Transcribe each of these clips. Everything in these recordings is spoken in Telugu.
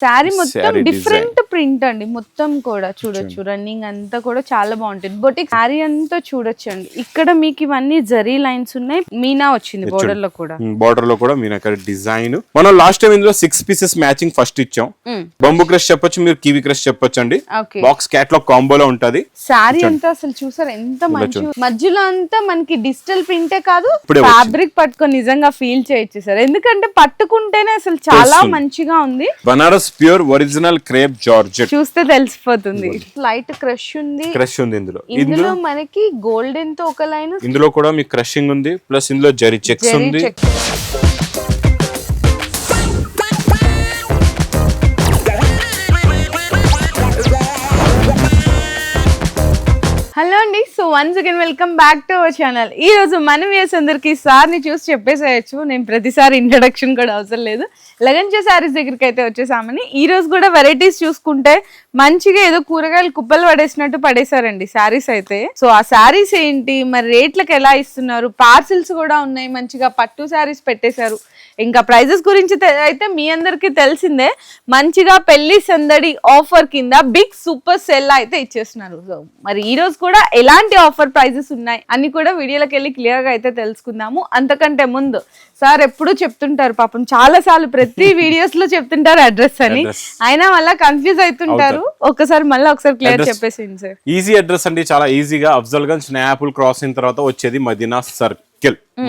శారీ మొత్తం Saree డిఫరెంట్ ప్రింట్ అండి మొత్తం కూడా చూడొచ్చు. రన్నింగ్ అంతా కూడా చాలా బాగుంటుంది. బొటిక్ శారీ అంతా చూడొచ్చు అండి ఇక్కడ మీకు ఇవన్నీ జరీ లైన్స్ ఉన్నాయి. మీనా వచ్చింది బోర్డర్లో కూడా. బార్డర్లో కూడా అక్కడ డిజైన్. మనం లాస్ట్ టైం ఇందులో సిక్స్ పీసెస్ మ్యాచింగ్ ఫస్ట్ ఇచ్చాం. బంబు క్రష్ చెప్పొచ్చు మీరు కివి క్రష్ చెప్పొచ్చు అండి బాక్స్ క్యాట్లాగ్ కాంబోలో ఉంటది. శారీ అంతా అసలు చూసారు? ఎంత మంచి మధ్యలో అంతా మనకి డిజిటల్ ప్రింటే కాదు. ఫ్యాబ్రిక్ పట్టుకొని నిజంగా ఫీల్ చేయొచ్చు సార్ ఎందుకంటే పట్టుకుంటేనే అసలు చాలా. మంచిగా ఉంది. Banaras pure original crepe georgette చూస్తే తెలిసిపోతుంది. లైట్ క్రష్ ఉంది. క్రష్ ఉంది ఇందులో. ఇందులో మనకి గోల్డెన్తో ఒక లైన్ ఇందులో కూడా మీకు క్రషింగ్ ఉంది ప్లస్ ఇందులో జరీ చెక్స్ ఉంది. So once again welcome back to our channel ఈ రోజు మనం వేసి అందరికి సార్ని చూసి చెప్పేసేయచ్చు. నేను ప్రతిసారి ఇంట్రడక్షన్ కూడా అవసరం లేదు. లగన్ చే శారీస్ దగ్గరికి అయితే వచ్చేసామని. ఈ రోజు కూడా వెరైటీస్ చూసుకుంటే మంచిగా ఏదో కూరగాయలు కుప్పలు పడేసినట్టు పడేశారండి శారీస్ అయితే. సో ఆ శారీస్ ఏంటి? మరి రేట్లకు ఎలా ఇస్తున్నారు? పార్సిల్స్ కూడా ఉన్నాయి మంచిగా పట్టు శారీస్ పెట్టేశారు. ఇంకా ప్రైజెస్ గురించి అయితే మీ అందరికీ తెలిసిందే మంచిగా పెళ్ళి సందడి ఆఫర్ కింద బిగ్ సూపర్ సెల్ అయితే ఇచ్చేస్తున్నారు. సో మరి ఈ రోజు కూడా ఎలాంటి ఆఫర్ ప్రైజెస్ ఉన్నాయి అన్ని కూడా వీడియోలోకి వెళ్ళి క్లియర్గా అయితే తెలుసుకుందాము. అంతకంటే ముందు సార్ ఎప్పుడు చెప్తుంటారు పాపం చాలా సార్లు ప్రతి వీడియోస్లో చెప్తుంటారు అడ్రస్ అని. అయినా మళ్ళీ కన్ఫ్యూజ్ అవుతుంటారు ఒకసారి మళ్ళీ ఒకసారి క్లియర్. చెప్పేసింది సార్. ఈజీ అడ్రస్ అండి చాలా ఈజీగా. అఫ్జల్ గంజ్ స్నాపుల్ క్రాస్ అయిన తర్వాత వచ్చేది మదీనా సర్కిల్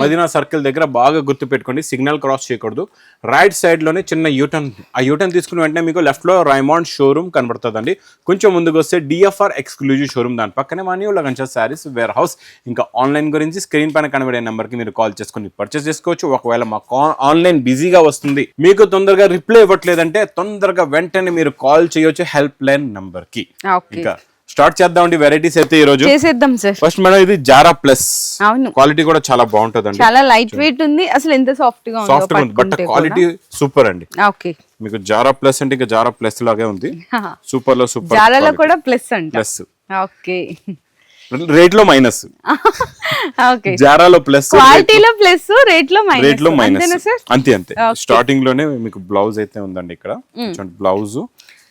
మదీనా సర్కిల్ దగ్గర బాగా గుర్తు పెట్టుకోండి. సిగ్నల్ క్రాస్ చేయకూడదు. రైట్ సైడ్లోనే చిన్న యూటర్న్ ఆ యూటర్న్ తీసుకున్న వెంటనే మీకు లెఫ్ట్లో రైమాండ్ షోరూమ్ కనబడుతుందండి. కొంచెం ముందుకు వస్తే డిఎఫ్ఆర్ ఎక్స్క్లూజివ్ షోరూమ్ దాని పక్కనే మా న్యూ లగంచా శారీస్ వేర్ హౌస్ ఇంకా ఆన్లైన్ గురించి స్క్రీన్ పైన కనబడే నెంబర్కి మీరు కాల్ చేసుకొని పర్చేస్ చేసుకోవచ్చు. ఒకవేళ మాకు ఆన్లైన్ బిజీగా వస్తుంది మీకు తొందరగా రిప్లై ఇవ్వట్లేదంటే తొందరగా వెంటనే మీరు కాల్ చేయొచ్చు హెల్ప్ లైన్ నంబర్కి. ఓకే ఇంకా స్టార్ట్ చేద్దామండి వెరైటీస్ అయితే ఈ రోజు చేసేద్దాం సార్. ఫస్ట్ మేడం ఇది జారా ప్లస్. అవును. క్వాలిటీ కూడా చాలా బాగుంటదండి. చాలా లైట్ వెయిట్ ఉంది అసలు ఎంత సాఫ్ట్గా సాఫ్ట్గా ఉంది బట్ క్వాలిటీ సూపర్ అండి. ఓకే. మీకు జారా ప్లస్ అంటే ఇంకా జారా ప్లస్ లాగే ఉంది. సూపర్లో సూపర్ జారాలో కూడా ప్లస్ అంట. ప్లస్. ఓకే. రేట్లో మైనస్. ఓకే. జారాలో ప్లస్ క్వాలిటీలో ప్లస్ రేట్లో మైనస్. రేట్లో మైనస్ అంతే. అంతే స్టార్టింగ్లోనే మీకు బ్లౌజ్ అయితే ఉందండి ఇక్కడ. బ్లౌజ్.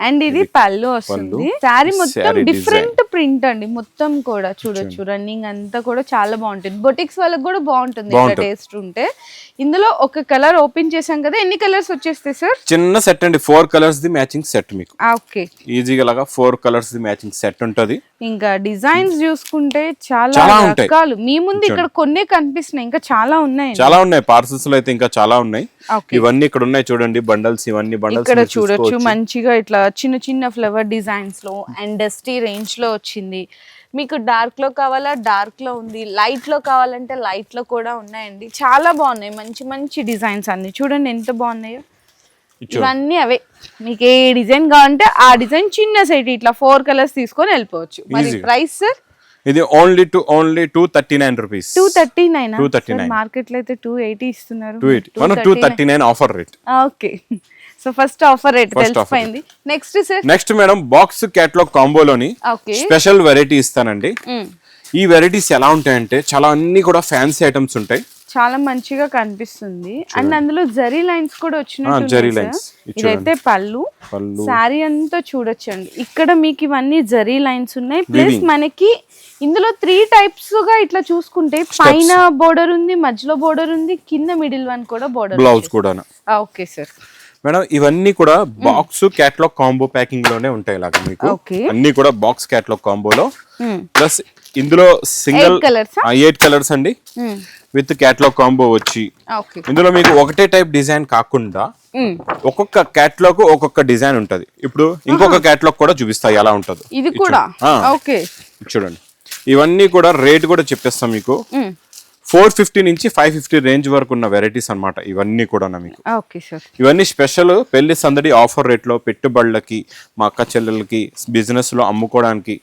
అండ్ ఇది పళ్ళు వస్తుంది. శారీ మొత్తం డిఫరెంట్ ప్రింట్ అండి. మొత్తం కూడా చూడొచ్చు. రన్నింగ్ అంతా కూడా చాలా బాగుంటుంది. బొటిక్స్ వాళ్ళకి కూడా బాగుంటుంది. టేస్ట్ ఉంటే. ఇందులో ఒక కలర్ ఓపెన్ చేసాం కదా ఎన్ని కలర్స్ వచ్చేస్తాయి సార్ చిన్న సెట్ అండి. Four colours the matching set మీకు. ఓకే ఈజీగా లాగా four colours the matching set ఉంటది. ఇంకా డిజైన్స్ చూసుకుంటే చాలా. రకాలు. మీ ముందు ఇక్కడ కొన్నే కనిపిస్తున్నాయి. ఇంకా చాలా ఉన్నాయి చాలా ఉన్నాయి. పార్సల్స్లో అయితే ఇంకా చాలా ఉన్నాయి. ఇవన్నీ ఇక్కడ ఉన్నాయి చూడండి. బండల్స్ ఇవన్నీ బండల్స్ ఇక్కడ చూడొచ్చు. మంచిగా ఇట్లా చిన్న చిన్న ఫ్లవర్ డిజైన్స్లో అండ్ డస్టీ రేంజ్లో వచ్చింది. మీకు డార్క్లో కావాలా? డార్క్లో ఉంది. లైట్లో కావాలంటే లైట్లో కూడా ఉన్నాయండి. చాలా బాగున్నాయి. మంచి మంచి డిజైన్స్ అన్ని. చూడండి ఎంత బాగున్నాయో. ఇవన్నీ అవే. మీకు ఏ డిజైన్ కావాలంటే ఆ డిజైన్ చిన్న సైట్ ఇట్లా ఫోర్ కలర్స్ తీసుకొని వెళ్ళిపోవచ్చు. మరి. ప్రైస్ సార్ ఇది only two only two thirty nine rupees two thirty nine 239. మార్కెట్లో అయితే టూ ఎయిటీ ఇస్తున్నారు. Two eighty two thirty nine offer rate okay so first offer rate తెలిసిపోయింది. Next sir next madam box catalogue కాంబోలోని special variety ఇస్తానండి. ఈ వెరైటీస్ ఎలా ఉంటాయంటే చాలా అన్ని కూడా ఫ్యాన్సీ ఐటమ్స్ ఉంటాయి. చాలా మంచిగా కనిపిస్తుంది. అండ్ అందులో జరీ లైన్స్ కూడా వచ్చినట్టు జరీ ఇదైతే పళ్ళు. శారీ అంతా చూడొచ్చండి. ఇక్కడ మీకు ఇవన్నీ జరీ లైన్స్ ఉన్నాయి. ప్లస్. మనకి ఇందులో త్రీ టైప్స్గా ఇట్లా చూసుకుంటే పైన బోర్డర్ ఉంది మధ్యలో బోర్డర్ ఉంది కింద మిడిల్ వన్ కూడా బోర్డర్ బ్లౌజ్ కూడా ఓకే సార్ మేడం ఇవన్నీ కూడా బాక్స్ క్యాట్లాగ్ కాంబో ప్యాకింగ్లోనే ఉంటాయి ఇలాగా మీకు. అన్ని కూడా బాక్స్ క్యాట్లాగ్ కాంబోలో. ప్లస్ ఇందులో single eight colours eight colours అండి. విత్ క్యాట్లాగ్ కాంబో వచ్చి. ఇందులో మీకు ఒకటే టైప్ డిజైన్ కాకుండా ఒక్కొక్క క్యాట్లాగ్ ఒక్కొక్క డిజైన్ ఉంటది. ఇప్పుడు ఇంకొక క్యాట్లాగ్ కూడా చూపిస్తాయి ఎలా ఉంటదో. ఇది కూడా? చూడండి ఇవన్నీ కూడా రేట్ కూడా చెప్పేస్తాం మీకు. ఫోర్ ఫిఫ్టీ నుంచి ఫైవ్ ఫిఫ్టీ రేంజ్ వరకు ఉన్న వెరైటీస్ అన్నమాట ఇవన్నీ కూడా మీకు. ఇవన్నీ స్పెషల్ పెళ్ళి సందడి ఆఫర్ రేట్లో పెట్టుబడులకి మా అక్క చెల్లెలకి బిజినెస్లో అమ్ముకోవడానికి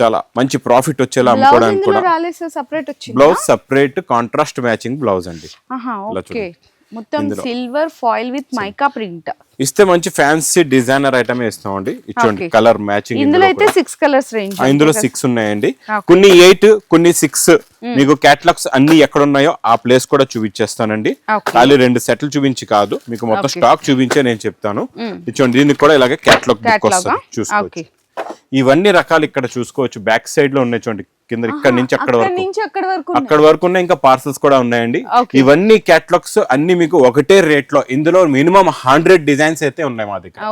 చాలా మంచి ప్రాఫిట్ వచ్చేలా అమ్ముకోవడానికి కూడా blouse separate contrast matching blouse అండి. మొత్తం silver foil with mica print ఇస్తే మంచి ఫ్యాన్సీ డిజైనర్ ఐటమ్ ఇస్తామండి. ఇచ్చోండి. కలర్ మ్యాచింగ్ ఇందులో అయితే సిక్స్ కలర్స్ రేంజ్ ఇందులో సిక్స్ ఉన్నాయండి. కొన్ని ఎయిట్ కొన్ని సిక్స్ మీకు క్యాటలాగ్స్ అన్ని ఎక్కడ ఉన్నాయో ఆ ప్లేస్ కూడా చూపించేస్తానండి. ఖాళీ రెండు సెట్లు చూపించి కాదు. మీకు మొత్తం స్టాక్ చూపించే నేను చెప్తాను. ఇచ్చోండి దీనికి కూడా ఇలాగే క్యాటలాగ్ బుక్ వస్తుంది? చూసుకోవచ్చు. ఇవన్నీ రకాలు ఇక్కడ చూసుకోవచ్చు. బ్యాక్ సైడ్లో ఉన్నాయి చూడండి. కింద ఇక్కడ నుంచి అక్కడ వరకు. అక్కడ వరకు ఉన్న ఇంకా పార్సల్స్ కూడా ఉన్నాయండి. ఇవన్నీ క్యాటలాగ్స్ అన్ని మీకు ఒకటే రేట్లో ఇందులో మినిమం హండ్రెడ్ డిజైన్స్ అయితే ఉన్నాయి మా దగ్గర.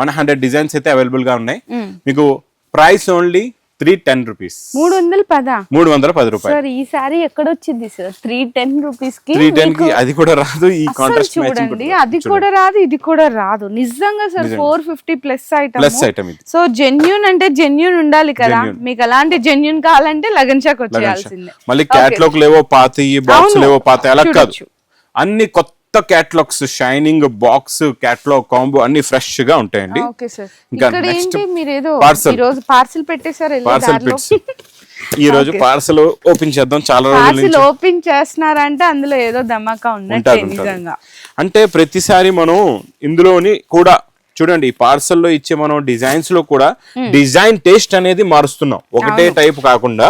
వన్ హండ్రెడ్ డిజైన్స్ అయితే అవైలబుల్గా ఉన్నాయి మీకు price only three ten rupees. మూడు వందలు పదా? మూడు వందల పది రూపాయలు. సార్ ఈ సారీ ఎక్కడ వచ్చింది సార్? త్రీ టెన్ రూపీస్కి త్రీ టెన్కి అది కూడా రాదు ఈ కాంట్రాస్ట్ చూడండి అది కూడా రాదు ఇది కూడా రాదు. నిజంగా sir four fifty plus item. Plus item ఇది. సో జెన్యున్ అంటే జెన్యున్ ఉండాలి కదా. మీకు అలాంటి జెన్యున్ కావాలంటే లగన్ చాక్ వచ్చేయాల్సిందే. మళ్ళీ క్యాట్లాగ్ లేవో పాత బాక్స్ అవును. లేవో పాత అలా కాదు. అన్ని కొత్త catalogues shining box catalogue combo అన్ని ఫ్రెష్గా ఉంటాయండి ఇంకా పార్సిల్ పెట్టేశారు పార్సల్ ఈ రోజు పార్సల్ ఓపెన్ చేద్దాం. చాలా రోజుల ఓపెన్ చేస్తున్నారంటే అందులో ఏదో ధమాకా. నిజంగా. అంటే ప్రతిసారి మనం ఇందులోని కూడా చూడండి ఈ పార్సల్లో ఇచ్చే మనం డిజైన్స్లో కూడా డిజైన్ టేస్ట్ అనేది మారుస్తున్నాం. ఒకటే టైప్ కాకుండా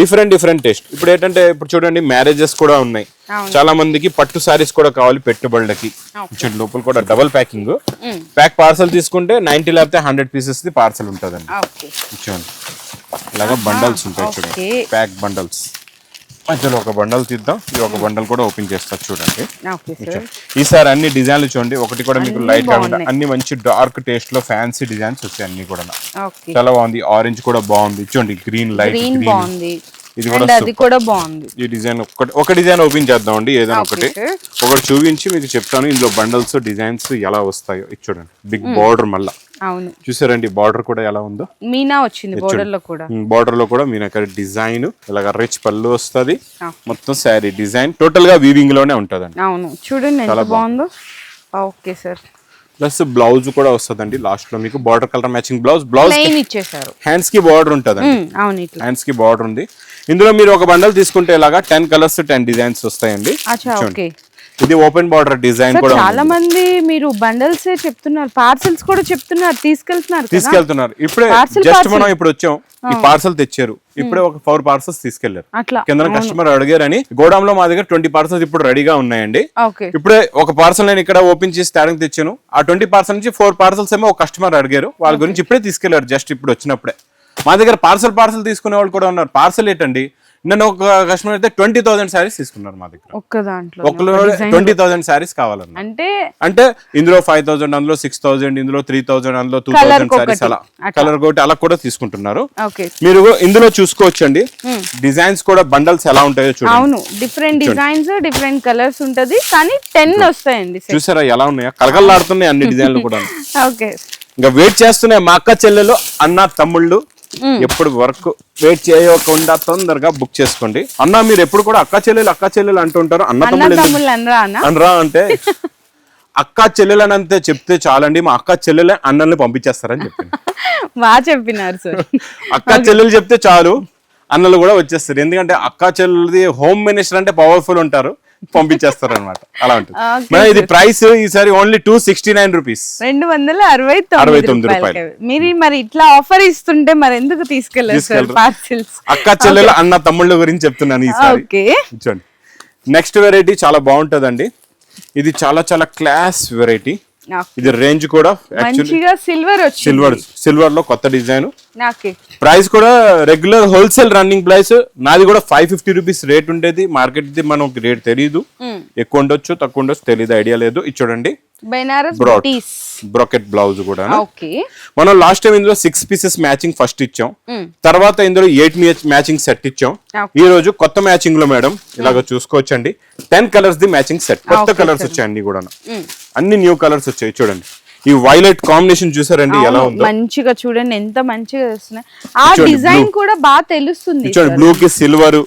డిఫరెంట్ డిఫరెంట్ టేస్ట్. ఇప్పుడు ఏంటంటే ఇప్పుడు చూడండి మ్యారేజెస్ కూడా ఉన్నాయి. చాలా మందికి పట్టు సారీస్ కూడా కావాలి పెట్టుబడులకి. చూడండి లోపల కూడా డబుల్ ప్యాకింగ్ ప్యాక్ పార్సల్ తీసుకుంటే నైన్టీ లేకపోతే హండ్రెడ్ పీసెస్ ది పార్సల్ ఉంటుందండి. ఓకే. చూడండి. ఇలాగా బండల్స్ ఉంటాయి చూడండి. Pack bundles. మధ్యలో ఒక బండల్ తీద్దాం. ఈ ఒక బండల్ కూడా ఓపెన్ చేస్తా చూడండి. ఈసారి అన్ని డిజైన్లు చూడండి. ఒకటి కూడా మీకు లైట్ కాకుండా. అన్ని మంచి డార్క్ టేస్ట్లో ఫ్యాన్సీ డిజైన్స్ వచ్చాయి అన్ని కూడా. చాలా బాగుంది. ఆరెంజ్ కూడా బాగుంది. చూడండి గ్రీన్ లైట్ గ్రీన్ ఇది కూడా అండ్ అది కూడా బాగుంది. ఈ డిజైన్ ఒకటి ఒక డిజైన్ ఓపెన్ చేద్దాం అండి ఏదైనా ఒకటి. ఒకటి చూపించి మీకు చెప్తాను ఇందులో బండల్స్ డిజైన్స్ ఎలా వస్తాయో. ఇది చూడండి బిగ్ బార్డర్ మళ్ళా అవును. చూసారండి బార్డర్ కూడా ఎలా ఉందో? మీనా వచ్చింది బోర్డర్లో కూడా. బార్డర్లో కూడా అక్కడ డిజైన్ ఇలాగ రిచ్ పళ్ళు వస్తుంది. మొత్తం శారీ డిజైన్ టోటల్గా వీవింగ్లోనే ఉంటదండి. అవును. చూడండి ఎంత బాగుందో. Okay sir. ప్లస్ బ్లౌజ్ కూడా వస్తుందండి లాస్ట్లో. మీకు border colour matching blouse blouse ఇచ్చేసారు హ్యాండ్స్కి బార్డర్ ఇట్లా. హ్యాండ్స్కి బార్డర్ ఉంది. ఇందులో మీరు ఒక బండల్ తీసుకుంటే ఇలాగా టెన్ కలర్స్ టెన్ డిజైన్స్ వస్తాయండి. ఇది ఓపెన్ బార్డర్ డిజైన్ కూడా చాలా మంది మీరు బండల్స్ చెప్తున్నారు పార్సల్స్ కూడా చెప్తున్నారు తీసుకెళ్తున్నారు తీసుకెళ్తున్నారు. ఇప్పుడే జస్ట్. మనం ఇప్పుడు వచ్చాం ఈ పార్సల్ తెచ్చారు. ఇప్పుడే ఒక ఫోర్ పార్సల్స్ తీసుకెళ్ళారు. అట్లా. కింద కస్టమర్ అడిగారని గోడౌన్లో మా దగ్గర ట్వంటీ పార్సల్స్ ఇప్పుడు రెడీగా ఉన్నాయండి. ఇప్పుడే ఒక పార్సల్ నేను ఇక్కడ ఓపెన్ చేసి తేడానికి తెచ్చాను. ఆ ట్వంటీ పార్సల్ నుంచి ఫోర్ పార్సల్స్ ఏమో ఒక కస్టమర్ అడిగారు. వాళ్ళ గురించి ఇప్పుడే తీసుకెళ్ళారు జస్ట్ ఇప్పుడు వచ్చినప్పుడే. మా దగ్గర పార్సల్ పార్సల్ తీసుకునే వాళ్ళు కూడా ఉన్నారు. పార్సల్ ఏంటండి? నన్ను ఒక కస్టమర్ అయితే ట్వంటీ థౌసండ్ శారీస్ తీసుకున్నారు మా దగ్గర. ఒక్క దాంట్లో ఒకళ్ళు ట్వంటీ థౌసండ్ శారీస్ కావాలన్నారు. అంటే అంటే ఇందులో ఫైవ్ థౌసండ్ అందులో సిక్స్ థౌసండ్ ఇందులో త్రీ థౌసండ్ అందులో టూ థౌసండ్ శారీస్. అలా. కలర్ ఒకటి అలా కూడా తీసుకుంటున్నారు. మీరు ఇందులో చూసుకోవచ్చండి. డిజైన్స్ కూడా బండల్స్ ఎలా ఉంటాయో చూడండి. అవును. డిఫరెంట్ డిజైన్స్ డిఫరెంట్ కలర్స్ ఉంటది. కానీ టెన్ వస్తాయండి set. చూసారా ఎలా ఉన్నాయా? కలగల్లాడుతున్నాయి అన్ని డిజైన్లు కూడా ఓకే. ఇంకా వెయిట్ చేస్తున్నాయి మా అక్క చెల్లెలు అన్న తమ్ముళ్ళు. ఎప్పుడు వర్క్ వెయిట్ చేయకుండా తొందరగా బుక్ చేసుకోండి. అన్న మీరు ఎప్పుడు కూడా అక్క చెల్లెలు అక్క చెల్లెలు అంటుంటారు. అన్న తమ్ముళ్ళు అనరా అంటే అక్క చెల్లెలని అంతే చెప్తే చాలండి. మా అక్క చెల్లెలే అన్నల్ని పంపించేస్తారని చెప్పింది బాగా చెప్పినారు సార్. అక్క చెల్లెలు చెప్తే చాలు. అన్నలు కూడా వచ్చేస్తారు. ఎందుకంటే అక్క చెల్లెలది హోమ్ మినిస్టర్ అంటే పవర్ఫుల్ ఉంటారు. పంపించేస్తారు అనమాట అలా ఉంటుంది. ఇది ప్రైస్ ఈసారి only two sixty nine rupees రెండు వందల అరవై అరవై తొమ్మిది రూపాయలకి. మీరు మరి ఇట్లా ఆఫర్ ఇస్తుంటే మరి ఎందుకు తీసుకెళ్ళారు. పార్సిల్స్ అక్క చెల్లెలు అన్న తమ్ముళ్ళ గురించి చెప్తున్నాను ఈసారి. చూడండి. నెక్స్ట్ వెరైటీ చాలా బాగుంటదండి. ఇది చాలా చాలా క్లాస్ వెరైటీ ఇది రేంజ్ కూడా మంచిగా సిల్వర్ సిల్వర్ సిల్వర్లో కొత్త డిజైన్ ప్రైస్ కూడా రెగ్యులర్ హోల్సేల్ రన్నింగ్ ప్రైస్ నాది కూడా ఫైవ్ ఫిఫ్టీ రూపీస్ రేట్ ఉండేది. మార్కెట్ ది మనకు రేట్ తెలియదు ఎక్కువ ఉండొచ్చు తక్కువ ఉండొచ్చు తెలియదు ఐడియా లేదు. ఇది చూడండి. బెనారస్ బ్రాకెట్ బ్లౌజ్ కూడా మనం లాస్ట్ టైం ఇందులో సిక్స్ పీసెస్ మ్యాచింగ్ ఫస్ట్ ఇచ్చాం. తర్వాత ఇందులో ఎయిట్ మ్యాచింగ్ సెట్ ఇచ్చాం. ఈ రోజు కొత్త మ్యాచింగ్లో మేడం ఇలాగ చూసుకోవచ్చండి. Ten colours the matching set కొత్త కలర్స్ వచ్చాయి అన్ని కూడా అన్ని న్యూ కలర్స్ వచ్చాయి చూడండి. ఈ వైలెట్ కాంబినేషన్ చూసారండి ఎలా ఉందో? మంచిగా చూడండి ఎంత మంచిగా వస్తున్నాయి ఆ డిజైన్ కూడా బాగా తెలుస్తుంది చూడండి బ్లూ కి సిల్వర్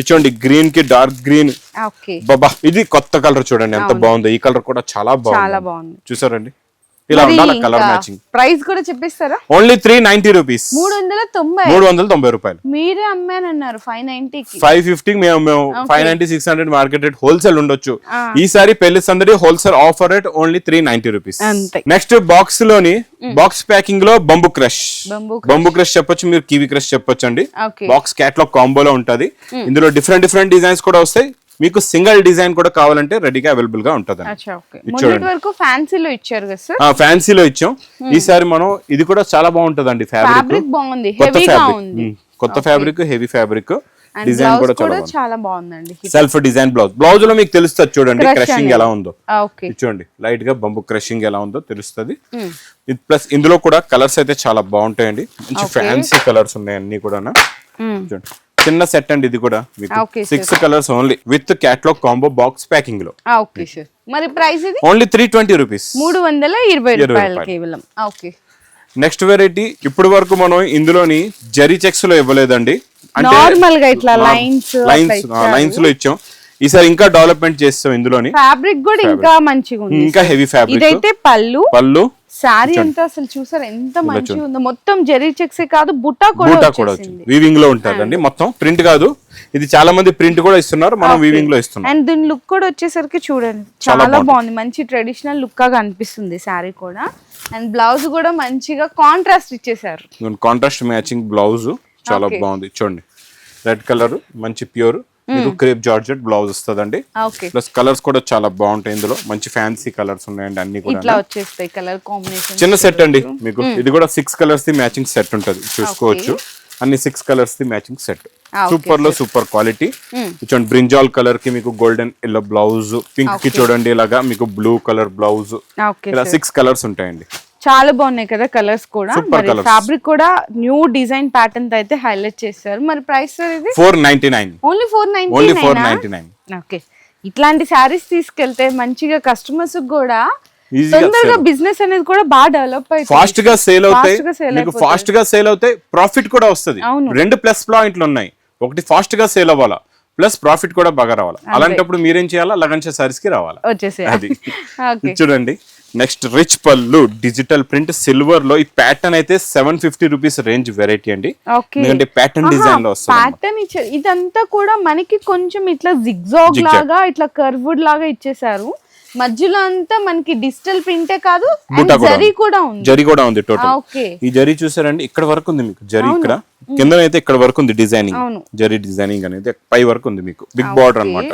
ఇచ్చోండి గ్రీన్కి డార్క్ గ్రీన్ బాబా ఇది కొత్త కలర్ చూడండి ఎంత బాగుందో. ఈ కలర్ కూడా చాలా బాగుంది. చూసారండి? ఇలా ఉండాలి కలర్ మ్యాచింగ్ ప్రైస్ కూడా చెప్పిస్తారా? ఓన్లీ త్రీ నైన్టీ రూపీస్ మూడు వందల తొంభై. మూడు వందల తొంభై రూపాయలు. మీరే అమ్మానన్నారు ఫైవ్ నైన్టీకి ఫైవ్ ఫిఫ్టీ మేము మేము five ninety six hundred market rate wholesale ఉండొచ్చు. ఈసారి పెళ్ళి సందడి wholesale offer rate only three ninety rupees. Next బాక్స్లోని box ప్యాకింగ్లో బంబు క్రష్ బంబు క్రష్ చెప్పొచ్చు మీరు కివి క్రష్ చెప్పొచ్చు అండి బాక్స్ క్యాట్లాగ్ కాంబోలో ఉంటది. ఇందులో డిఫరెంట్ డిఫరెంట్ డిజైన్స్ కూడా వస్తాయి. మీకు సింగిల్ డిజైన్ కూడా కావాలంటే రెడీగా అవైలబుల్గా ఉంటది ఫ్యాన్సీలో ఇచ్చాం. ఈసారి మనం ఇది కూడా చాలా బాగుంటదండి ఫ్యాబ్రిక్ బాగుంది. కొత్త ఫ్యాబ్రిక్ ఉంది. కొత్త ఫ్యాబ్రిక్ హెవీ ఫ్యాబ్రిక్ డిజైన్ కూడా చాలా బాగుందండి. సెల్ఫ్ డిజైన్ బ్లౌజ్ బ్లౌజ్లో మీకు తెలుస్తుంది చూడండి క్రషింగ్. ఎలా ఉందో. ఇది చూడండి లైట్గా బంబు క్రషింగ్ ఎలా ఉందో తెలుస్తుంది. ప్లస్ ఇందులో కూడా కలర్స్ అయితే చాలా బాగుంటాయండి. మంచి ఫ్యాన్సీ కలర్స్ ఉన్నాయి అన్ని కూడా చూడండి. చిన్న సెట్ అండి ఇది కూడా మీకు six colours only with catalogue combo box ప్యాకింగ్లో. Okay sir మరి ప్రైస్ ఇది? Only three twenty rupees. మూడు వందల ఇరవై రూపాయలు. కేవలం. ఓకే. నెక్స్ట్ వెరైటీ ఇప్పటి వరకు మనం ఇందులోని జరీ చెక్స్లో ఇవ్వలేదండి. నార్మల్గా ఇట్లా లైన్స్ లైన్స్ లైన్స్లో ఇచ్చాం. ఈసారి ఇంకా డెవలప్మెంట్ చేస్తాం ఇందులోని. ఫ్యాబ్రిక్ కూడా ఇంకా మంచిగా ఉంది ఇంకా హెవీ ఫ్యాబ్రిక్ ఇదైతే పళ్ళు. పళ్ళు. శారీ అంతా అసలు చూసారు? ఎంత మంచిగా ఉందో. మొత్తం జరీ చెక్సే కాదు బుట్టా కూడా కూడా వచ్చింది. వీవింగ్లో ఉంటుందండి మొత్తం. ప్రింట్ కాదు. ఇది చాలా మంది ప్రింట్ కూడా ఇస్తున్నారు. మనం వీవింగ్లో ఇస్తున్నాం. అండ్ దీని లుక్ కూడా వచ్చేసరికి చూడండి. చాలా బాగుంది. మంచి ట్రెడిషనల్ లుక్గా కనిపిస్తుంది శారీ కూడా. అండ్ బ్లౌజ్ కూడా మంచిగా కాంట్రాస్ట్ ఇచ్చేసారు కాంట్రాస్ట్ మ్యాచింగ్ బ్లౌజ్ చాలా బాగుంది. చూడండి. రెడ్ కలర్ మంచి ప్యూర్ మీకు క్రేప్ జార్జెట్ బ్లౌజ్ వస్తుందండి. ప్లస్ కలర్స్ కూడా చాలా బాగుంటాయి ఇందులో. మంచి ఫ్యాన్సీ కలర్స్ ఉన్నాయండి అన్ని కూడా వచ్చేస్తాయి కలర్ కాంబినేషన్. చిన్న సెట్ అండి మీకు. ఇది కూడా six colours the matching set ఉంటది. చూసుకోవచ్చు. అన్ని six colours the matching set సూపర్లో super quality చూడండి బ్రింజాల్ కలర్కి మీకు గోల్డెన్ ఎల్లో బ్లౌజ్ పింక్కి చూడండి ఇలాగా మీకు బ్లూ కలర్ బ్లౌజ్ ఇలా సిక్స్ కలర్స్ ఉంటాయండి. చాలా బాగున్నాయి కదా కలర్స్ కూడా. మరి. ఫ్యాబ్రిక్ కూడా న్యూ డిజైన్ ప్యాటర్న్ అయితే హైలైట్ చేస్తారు మరి ప్రైస్ ఇది four ninety nine only four only four ninety nine okay ఇట్లాంటి శారీస్ తీసుకెళ్తే మంచిగా కస్టమర్స్ కూడా తొందరగా బిజినెస్ అనేది కూడా బాగా డెవలప్ అవుతుంది. ఫాస్ట్గా సేల్ అవుతాయి. మీకు ఫాస్ట్గా సేల్ అవుతాయి. ప్రాఫిట్ కూడా వస్తుంది. రెండు ప్లస్ పాయింట్లు ఉన్నాయి. ఒకటి ఫాస్ట్గా సేల్ అవ్వాలా? ప్లస్ ప్రాఫిట్ కూడా బాగా రావాలి? అలాంటప్పుడు మీరేం చేయాలా? లగన్ సారీస్కి రావాలా? అది. చూడండి. Next rich pallu digital print సిల్వర్లో ఈ ప్యాటర్న్ అయితే seven fifty rupees range variety అండి. ఎందుకంటే ప్యాటర్న్ డిజైన్లో ప్యాటర్న్ ఇదంతా కూడా మనకి కొంచెం ఇట్లా జిగ్జాగ్. లాగా ఇట్లా కర్వ్డ్ లాగా ఇచ్చేసారు మధ్యలో అంతా మనకి డిజిటల్ ప్రింటే కాదు జరీ. కూడా ఉంది. జరీ కూడా ఉంది టోటల్ ఈ జరీ చూసారండి ఇక్కడ వరకు ఉంది మీకు జరీ ఇక్కడ. కిందనైతే ఇక్కడ వరకు ఉంది డిజైనింగ్. జరీ డిజైనింగ్ అనేది పై వరకు ఉంది మీకు. బిగ్ బార్డర్ అన్నమాట.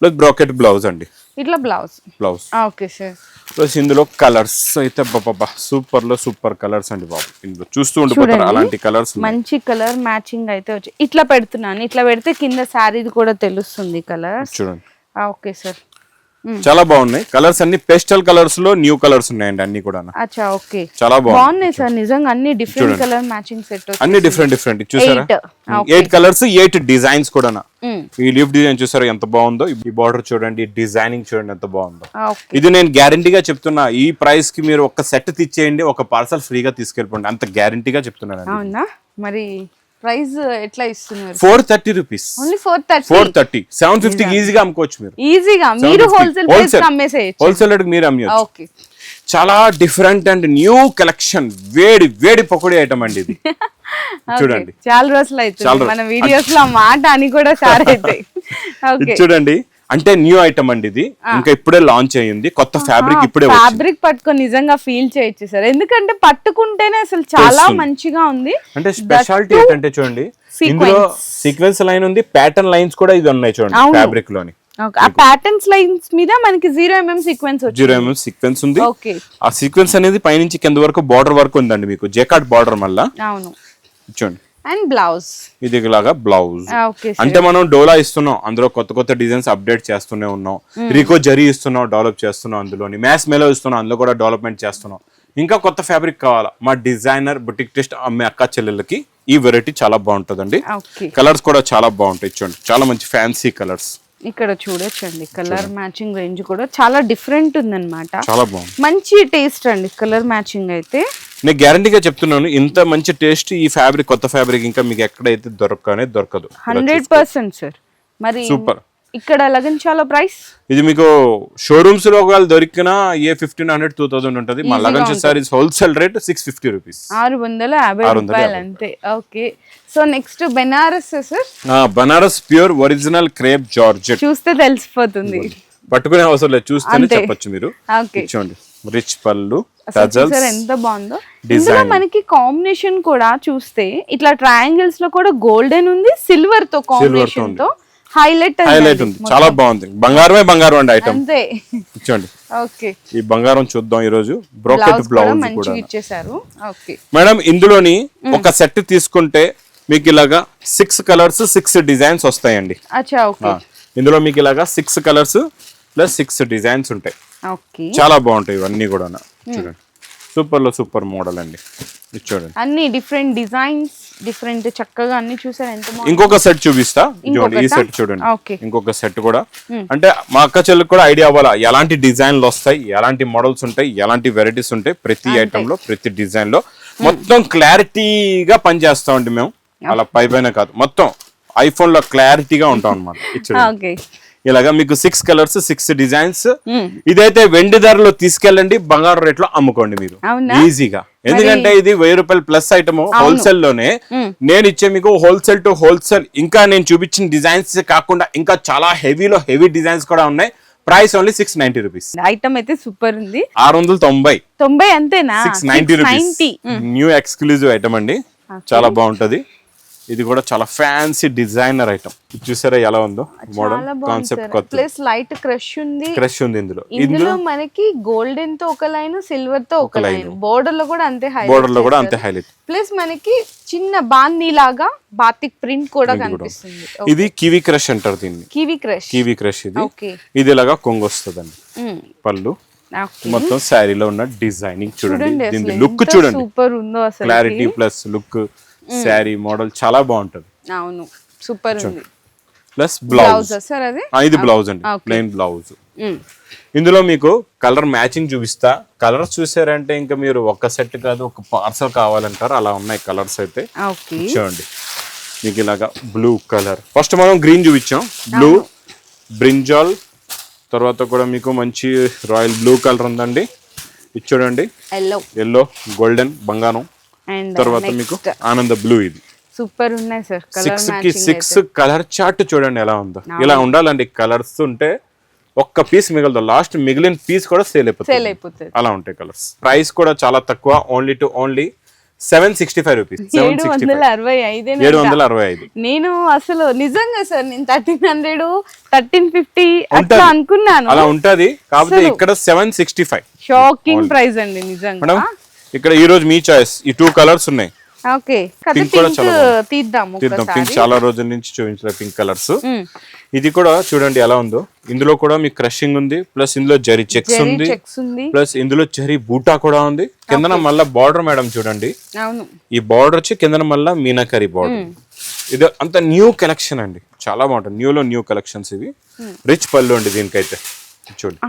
ప్లస్ బ్రాకెట్ బ్లౌజ్ అండి. ఇట్లా blouse. Blouse. Okay sir plus ఇందులో కలర్స్ అయితే బాబా సూపర్లో సూపర్ కలర్స్ అండి బాబు. ఇందులో చూస్తూ ఉండిపోతారు. అలాంటి కలర్స్ మంచి కలర్ మ్యాచింగ్ అయితే వచ్చి ఇట్లా పెడుతున్నాను. ఇట్లా పెడితే కింద శారీది కూడా తెలుస్తుంది కలర్ చూడండి. ఓకే సార్ చాలా బాగున్నాయి. కలర్స్ అన్ని పేస్టల్ కలర్స్లో న్యూ కలర్స్ ఉన్నాయండి అన్ని కూడా అచ్చా ఓకే. చాలా బాగున్నాయి సార్ నిజంగా అన్ని డిఫరెంట్ కలర్ మ్యాచింగ్ సెట్ అన్ని డిఫరెంట్ డిఫరెంట్ చూసారా. ఎయిట్ కలర్స్ ఎయిట్ డిజైన్స్ కూడా ఈ లీఫ్ డిజైన్ చూసారా ఎంత బాగుందో? ఈ బార్డర్ చూడండి డిజైనింగ్ చూడండి ఎంత బాగుందో. ఇది నేను గ్యారంటీగా చెప్తున్నా ఈ ప్రైస్కి మీరు ఒక సెట్ తెచ్చేయండి ఒక పార్సల్ ఫ్రీగా తీసుకెళ్ళిపోండి. అంత గ్యారంటీగా చెప్తున్నాను మరి ప్రైస్ ఎట్లా ఇస్తున్నారు? Four thirty rupees only four thirty four thirty seven fifty ఈజీగా అమ్ముకోవచ్చు మీరు. ఈజీగా మీరు హోల్సేల్ అమ్మేసేయచ్చు. హోల్సేల్ మీరు అమ్మేయచ్చు. ఓకే చాలా డిఫరెంట్ అండ్ న్యూ కలెక్షన్ వేడి వేడి పకోడీ ఐటమ్ అండి ఇది. చూడండి. చాలా రోజులు చాలా మన వీడియోస్లో మాట అని కూడా సార్ అయితే చూడండి. అంటే న్యూ ఐటమ్ అండి ఇది. ఇంకా ఇప్పుడే లాంచ్ అయ్యింది. కొత్త ఫ్యాబ్రిక్ ఇప్పుడే ఫ్యాబ్రిక్ పట్టుకొని నిజంగా ఫీల్ చేయొచ్చు సార్ ఎందుకంటే పట్టుకుంటేనే అసలు చాలా. మంచిగా ఉంది. అంటే స్పెషాలిటీ ఏంటంటే చూడండి ఇందులో సీక్వెన్స్ లైన్ ఉంది ప్యాటర్న్ లైన్స్ కూడా ఇది ఉన్నాయి చూడండి. ఫ్యాబ్రిక్లోని. ఆ ప్యాటర్న్స్ లైన్స్ మీద మనకి zero mm sequence zero mm sequence ఉంది. ఆ సీక్వెన్స్ అనేది పైనుంచి కింద వరకు బార్డర్ వరకు ఉందండి మీకు. జేకాట్ బార్డర్ మళ్ళా. అవును. చూడండి. అండ్ బ్లౌజ్ ఇది ఇలాగా బ్లౌజ్ అంటే మనం డోలా ఇస్తున్నాం అందులో కొత్త కొత్త డిజైన్స్ అప్డేట్ చేస్తూనే ఉన్నాం. రికో జరీ ఇస్తున్నాం డెవలప్ చేస్తున్నాం అందులోని. మ్యాథ్స్ మేలో ఇస్తున్నాం అందులో కూడా డెవలప్మెంట్ చేస్తున్నాం. ఇంకా కొత్త ఫ్యాబ్రిక్ కావాలా? మా డిజైనర్ బుటిక్ టెస్ట్ అమ్మే అక్క చెల్లెలకి ఈ వెరైటీ చాలా బాగుంటుందండి. కలర్స్ కూడా చాలా బాగుంటాయి చూడండి. చాలా మంచి ఫ్యాన్సీ కలర్స్ ఇక్కడ చూడొచ్చండి. కలర్ మ్యాచింగ్ రేంజ్ కూడా చాలా డిఫరెంట్ ఉందన్నమాట. చాలా బాగుంది. మంచి టేస్ట్ అండి కలర్ మ్యాచింగ్ అయితే. నేను గ్యారంటీగా చెప్తున్నాను ఇంత మంచి టేస్ట్ ఈ ఫ్యాబ్రిక్ కొత్త ఫ్యాబ్రిక్ ఇంకా మీకు ఎక్కడైతే దొరకనే దొరకదు. హండ్రెడ్ పర్సెంట్ సార్ మరి సూపర్ ఇక్కడ లగంచాలో ప్రైస్. ఇది మీకు షోరూమ్స్లో ఒకవేళ దొరికిన ఏ ఫిఫ్టీన్ హండ్రెడ్ టూ థౌసండ్ ఉంటుంది. మా lagan saris wholesale rate six fifty rupees ఆరు వందల యాభై రూపాయలు అంతే. Okay. So next Benaras sir? Banaras pure original crepe georgette. చూస్తే తెలిసిపోతుంది. పట్టుకునే అవసరం లేదు. చూస్తేనే అంతే. చెప్పొచ్చు మీరు. చూడండి రిచ్ పళ్ళు ఎంత బాగుందో. ఇందులో మనకి కాంబినేషన్ కూడా చూస్తే ఇట్లా ట్రయాంగిల్స్లో కూడా గోల్డెన్ ఉంది సిల్వర్తో కాంబినేషన్తో. హైలైట్ హైలైట్ ఉంది. చాలా బాగుంది. బంగారమే బంగారం అండి ఐటమ్ అంతే. చూడండి ఓకే. ఈ బంగారం చూద్దాం ఈ రోజు బ్రోకెట్ బ్లౌజ్ కూడా ఇచ్చేసారు ఓకే. మేడం ఇందులోని ఒక సెట్ తీసుకుంటే మీకు ఇలాగా సిక్స్ కలర్స్ సిక్స్ డిజైన్స్ వస్తాయండి. ఇందులో మీకు ఇలాగా six colours plus six designs ఉంటాయి. చాలా బాగుంటాయి ఇవన్నీ కూడా చూడండి. సూపర్లో సూపర్ మోడల్ అండి. చూడండి. అన్ని డిఫరెంట్ డిజైన్స్ డిఫరెంట్ చక్కగా అన్ని చూసారు? ఎంత ఇంకొక సెట్ చూపిస్తా. చూడండి ఈ? సెట్ చూడండి. ఇంకొక సెట్ కూడా. అంటే మా అక్క చెల్లికి కూడా ఐడియా అవ్వాలా ఎలాంటి డిజైన్లు వస్తాయి? ఎలాంటి మోడల్స్ ఉంటాయి? ఎలాంటి వెరైటీస్ ఉంటాయి? ప్రతి ఐటమ్లో ప్రతి డిజైన్లో. మొత్తం క్లారిటీగా పనిచేస్తామండి మేము. అలా పై పైన కాదు. మొత్తం ఐఫోన్లో క్లారిటీగా ఉంటాం అనమాట ఓకే. ఇలాగా మీకు సిక్స్ కలర్స్ సిక్స్ డిజైన్స్ ఇదైతే వెండి ధరలో తీసుకెళ్ళండి బంగారు రేట్లో అమ్ముకోండి మీరు? ఈజీగా ఎందుకంటే ఇది వెయ్యి రూపాయలు ప్లస్ ఐటమ్ హోల్సేల్లోనే నేను ఇచ్చే మీకు హోల్సేల్ టు హోల్సేల్ ఇంకా నేను చూపించిన డిజైన్స్ కాకుండా ఇంకా చాలా హెవీలో హెవీ డిజైన్స్ కూడా ఉన్నాయి. Price only six ninety rupees item అయితే సూపర్ ఉంది. ఆరు వందల తొంభై. తొంభై అంతేనా? Six ninety rupees 690. New exclusive item అండి. చాలా బాగుంటది. ఇది కూడా చాలా ఫ్యాన్సీ డిజైనర్ ఐటమ్ చూసారా ఎలా ఉందో? మోడల్ కాన్సెప్ట్ కొత్త ప్లస్ లైట్ క్రష్ ఉంది. క్రష్ ఉంది ఇందులో. ఇందులో మనకి గోల్డెన్తో ఒక లైన్ సిల్వర్తో ఒక లైన్ బోర్డర్లో కూడా అంతే హైలైట్ బోర్డర్లో కూడా అంతే హైలైట్ ప్లస్ మనకి చిన్న బాందీ లాగా బాతిక్ ప్రింట్ కూడా కనిపిస్తుంది. ఇది కివి క్రష్ అంటారు దీన్ని. కివి క్రష్ కివి క్రష్ ఇది. ఓకే ఇది ఇలాగా కొంగు వస్తుందండి. పళ్ళు. ఓకే మొత్తం శారీలో ఉన్న డిజైనింగ్ చూడండి. లుక్ చూడండి. సూపర్ ఉందో అసలు clarity plus look sari model చాలా బాగుంటది. అవును సూపర్ ఉంది. Plus blouse. సార్ అది? ఇది బ్లౌజ్ అండి ప్లెయిన్ బ్లౌజ్. ఇందులో మీకు కలర్ మ్యాచింగ్ చూపిస్తా. కలర్స్ చూసారంటే ఇంకా మీరు ఒక సెట్ కాదు ఒక పార్సల్ కావాలంటారు. అలా ఉన్నాయి కలర్స్ అయితే. చూడండి. మీకు ఇలాగా బ్లూ కలర్. ఫస్ట్ మనం గ్రీన్ చూపించాం. Blue brinjal. తర్వాత కూడా మీకు మంచి రాయల్ బ్లూ కలర్ ఉందండి. ఇది చూడండి. ఎల్లో. ఎల్లో గోల్డెన్ బంగారం. అండ్ తర్వాత మీకు ఆనంద బ్లూ ఇది. సూపర్ ఉన్నాయి సార్. సిక్స్కి సిక్స్ కలర్ చార్ట్ చూడండి ఎలా ఉందో. ఇలా ఉండాలండి కలర్స్ ఉంటే ఒక్క పీస్ మిగలదు. లాస్ట్ మిగిలిన పీస్ కూడా సేల్ సేల్ అయిపోతుంది అయిపోతుంది. అలా ఉంటాయి కలర్స్ ప్రైస్ కూడా చాలా తక్కువ only to only seven sixty five rupees ఏడు వందల అరవై ఐదే ఏడు వందల అరవై ఐదు. నేను అసలు నిజంగా సార్ నేను థర్టీన్ హండ్రెడ్ థర్టీన్ ఫిఫ్టీ అట్లా అనుకున్నాను. అలా ఉంటది. కాకపోతే ఇక్కడ seven sixty five shocking price అండి నిజంగా. ఇక్కడ ఈ రోజు మీ చాయిస్ ఈ టూ కలర్స్ ఉన్నాయి. ఓకే Pink కూడా పింక్ చాలా తీద్దాం పింక్ చాలా రోజుల నుంచి చూపించిన పింక్ కలర్స్. ఇది కూడా చూడండి ఎలా ఉందో. ఇందులో కూడా మీకు క్రషింగ్ ఉంది ప్లస్ ఇందులో జరీ చెక్స్ ఉంది ప్లస్ ఇందులో జరీ బూటా కూడా ఉంది. కిందన మళ్ళా బార్డర్ మేడం చూడండి. ఈ బార్డర్ వచ్చి కిందన మళ్ళా మీనాకరీ బార్డర్ ఇది అంత న్యూ కలెక్షన్ అండి. చాలా బాగుంటుంది. న్యూలో న్యూ కలెక్షన్స్ ఇవి. రిచ్ పళ్ళు అండి దీనికైతే. చూడండి.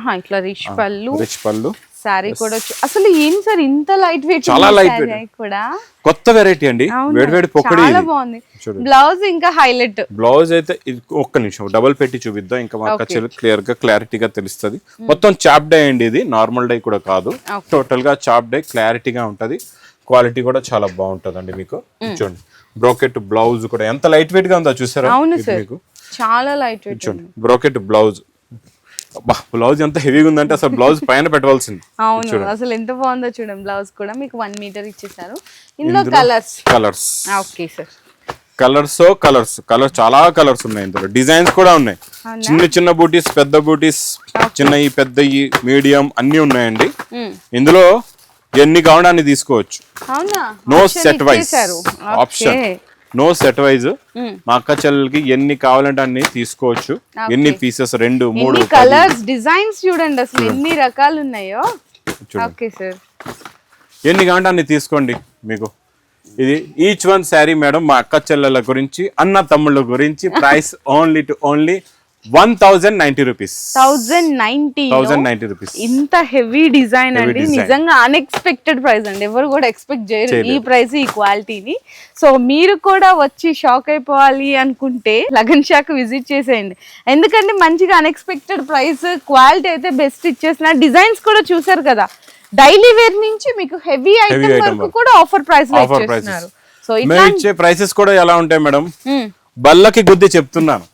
రిచ్ పళ్ళు. రిచ్ పళ్ళు. సారీ కూడా అసలు ఏం సార్ ఇంత లైట్ వెయిట్ చాలా light weight. కూడా? కొత్త వెరైటీ అండి. అవును, వేడివేడి పొక్కడి చాలా. బాగుంది. బ్లౌజ్ ఇంకా హైలైట్ బ్లౌజ్ అయితే ఒక్క నిమిషం డబల్ పెట్టి చూపిద్దాం. ఇంకా మాకు క్లియర్గా క్లారిటీగా తెలుస్తుంది. మొత్తం చాప్ డై అండి ఇది. నార్మల్ డై కూడా కాదు. టోటల్గా చాప్ డై క్లారిటీగా ఉంటది. క్వాలిటీ కూడా చాలా బాగుంటది అండి మీకు చూడండి. బ్రోకెట్ బ్లౌజ్ కూడా ఎంత లైట్ వెయిట్గా ఉందో చూసారా? మీకు. చాలా లైట్ వెయిట్ చూడండి బ్రోకెట్ బ్లౌజ్ బ్లౌజ్ ఎంత హెవీగా ఉందంటే అసలు బ్లౌజ్ పైన పెట్టవలసింది. అవును అసలు ఎంత బాగుందో చూడండి బ్లౌజ్ కూడా. మీకు వన్ మీటర్ ఇచ్చేసారు. ఇందులో colours colours okay sir colours colours colour చాలా కలర్స్ ఉన్నాయి ఇందులో. డిజైన్స్ కూడా ఉన్నాయి. చిన్న చిన్న బూటీస్ పెద్ద బూటీస్ చిన్నవి పెద్దవి మీడియం అన్ని ఉన్నాయండి. ఇందులో ఎన్ని కావాలో అన్ని తీసుకోవచ్చు? అవునా? నో సెట్ ఇచ్చేసారు. ఆప్షన్. No set wise. మా అక్క చెల్లెలకి ఎన్ని కావాలంటే అన్ని తీసుకోవచ్చు. ఎన్ని పీసెస్? రెండు మూడు కలర్స్ డిజైన్స్ చూడండి అసలు ఎన్ని రకాలు ఉన్నాయో. ఓకే సార్ ఎన్ని కావాలంటే అన్ని తీసుకోండి మీకు. ఇది ఈచ్ వన్ శారీ మేడం మా అక్క చెల్లెల గురించి అన్న తమ్ముళ్ళ గురించి price only to only one thousand ninety rupees thousand ninety thousand ninety rupees ఇంత హెవీ డిజైన్ అండి. నిజంగా అన్ఎక్స్పెక్టెడ్ ప్రైస్ అండి. ఎవరు కూడా ఎక్స్పెక్ట్ చేయరు. ఈ. ప్రైస్ ఈ క్వాలిటీని సో మీరు కూడా వచ్చి షాక్ అయిపోవాలి అనుకుంటే లగన్ షాక్ విజిట్ చేసేయండి. ఎందుకంటే మంచిగా అన్ఎక్స్పెక్టెడ్ ప్రైస్ క్వాలిటీ అయితే బెస్ట్ ఇచ్చేసిన డిజైన్స్ కూడా చూసారు కదా. డైలీ వేర్ నుంచి మీకు హెవీ ఐటమ్ వరకు. కూడా ఆఫర్ ప్రైస్ ఆఫర్ ఇచ్చేస్తున్నారు. ప్రైసెస్ సో ఇచ్చే ప్రైసెస్ కూడా ఎలా ఉంటాయి మేడం బల్లకి గుద్ది చెప్తున్నాను.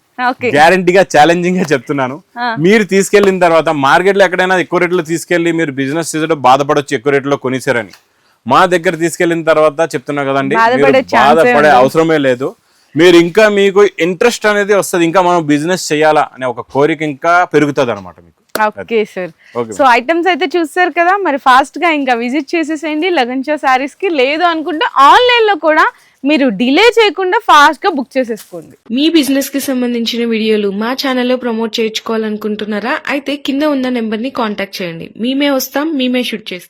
గ్యారంటీగా ఛాలెంజింగ్గా చెప్తున్నాను మీరు తీసుకెళ్ళిన తర్వాత మార్కెట్లో ఎక్కడైనా ఎక్కువ రేట్లో తీసుకెళ్ళి మీరు బిజినెస్ చేసేటప్పుడు బాధపడొచ్చు ఎక్కువ రేట్లో కొనిసారని మా దగ్గర తీసుకెళ్ళిన తర్వాత చెప్తున్నా కదండి బాధపడే. అవసరమే లేదు. మీరు ఇంకా మీకు ఇంట్రెస్ట్ అనేది వస్తుంది ఇంకా మనం బిజినెస్ చేయాలా అనే ఒక కోరిక ఇంకా పెరుగుతుంది అనమాట మీకు. Okay sir. సో ఐటమ్స్ అయితే చూస్తారు కదా మరి ఫాస్ట్గా ఇంకా విజిట్ చేసేసేయండి లగన్చా శారీస్కి లేదు అనుకుంటే ఆన్లైన్లో కూడా మీరు డిలే చేయకుండా ఫాస్ట్గా బుక్ చేసేసుకోండి. మీ బిజినెస్కి సంబంధించిన వీడియోలు మా ఛానల్లో ప్రమోట్ చేయించుకోవాలనుకుంటున్నారా? అయితే కింద ఉన్న నెంబర్ని కాంటాక్ట్ చేయండి. మేమే వస్తాం మేమే షూట్ చేస్తాం.